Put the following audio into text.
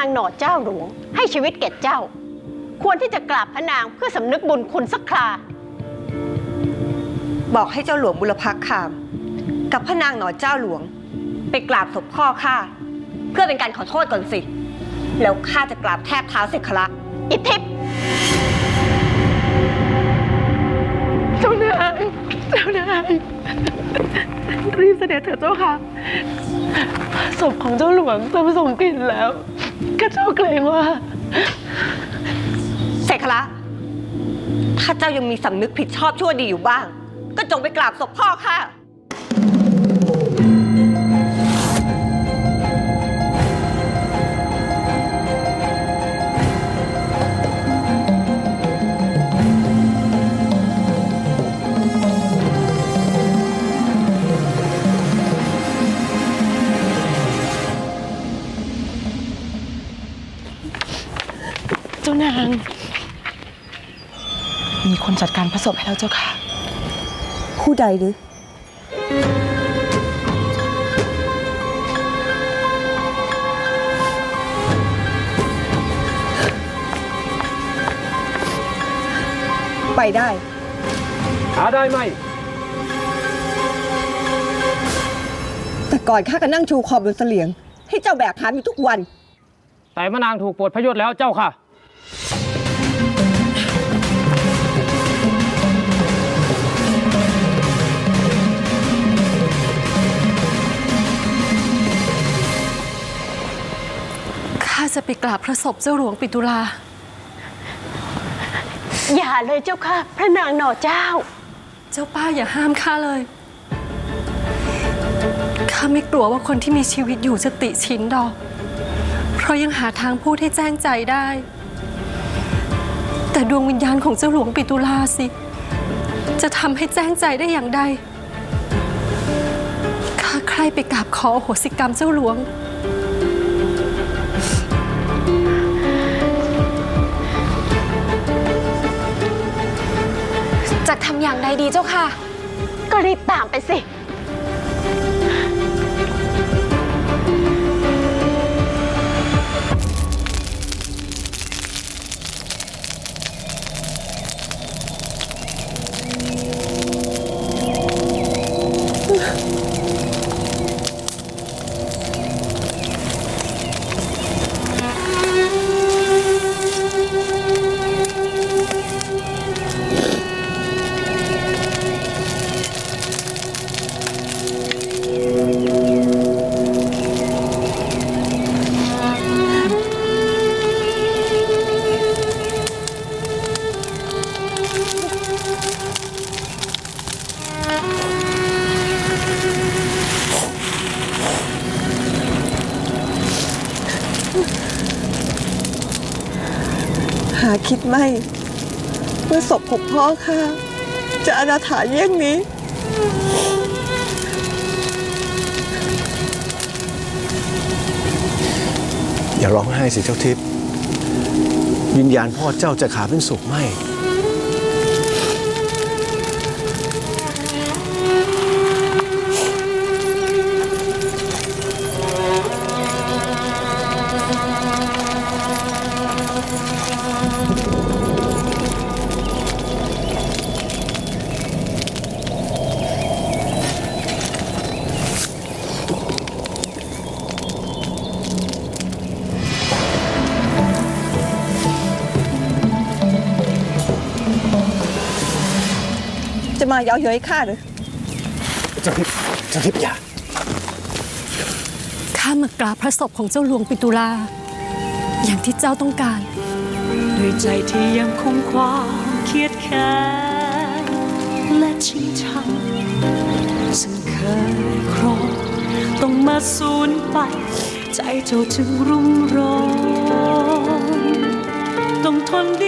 างหนอดเจ้าหลวง ให้ชีวิตแก่เจ้า ควรที่จะกราบพระนางเพื่อสำนึกบุญคุณสักครา บอกให้เจ้าหลวงบุรพคาม กับพระนางหนอเจ้าหลวง ไปกราบศพพ่อข้าเพื่อเป็นการขอโทษก่อนสิ แล้วข้าจะกราบแทบเท้าสิขละอิทธิพย์เจ้านายเจ้านายรีบเสด็จเถิดเจ้าค่ะศพของเจ้าหลวงเริ่มส่งกลิ่นแล้ว ก็เจ้าเกรงว่า เสกขละถ้าเจ้ายังมีสำนึกผิดชอบชั่วดีอยู่บ้าง ก็จงไปกราบศพพ่อค่ะ จ้านาง มีคนจัดการพระศพให้แล้วเจ้าค่ะ ผู้ใดหรือ ไปได้ หาได้ไหม แต่ก่อนข้าก็นั่งชูคอบนเสลียง ให้เจ้าแบกหามอยู่ทุกวัน แต่มะนางถูกปลดพยศแล้วเจ้าค่ะ ไปกราบพระศพเจ้าหลวงปิตุลา อย่าเลยเจ้าค่ะ พระนางหนอเจ้า เจ้าป้าอย่าห้ามข้าเลย ข้าไม่กลัวว่าคนที่มีชีวิตอยู่จะติชินดอก เพราะยังหาทางพูดให้แจ้งใจได้ แต่ดวงวิญญาณของเจ้าหลวงปิตุลาสิ จะทำให้แจ้งใจได้อย่างใด ข้าใครไปกราบขออโหสิกรรมเจ้าหลวง ทำอย่างใดดีเจ้าค่ะ ก็รีบตามไปสิ หาคิดไม่เมื่อศพของพ่อข้าจะอนาถาเยี่ยงนี้ อย่าร้องไห้สิเจ้าทิพย์วิญญาณพ่อเจ้าจะขาเป็นสุขไหม มาเย้าเย้ยข้าหรือเจ้าทิพย์เจ้าทิพย์อย่าข้ามากราบพระศพของเจ้าหลวงปิตุลา อย่างที่เจ้าต้องการ ด้วยใจที่ยังคงความเครียดแค้นและชิงชังซึ่งเคยครองต้องมาสูญไป ใจเจ้าจึงรุ่มร้อนต้องทนดิ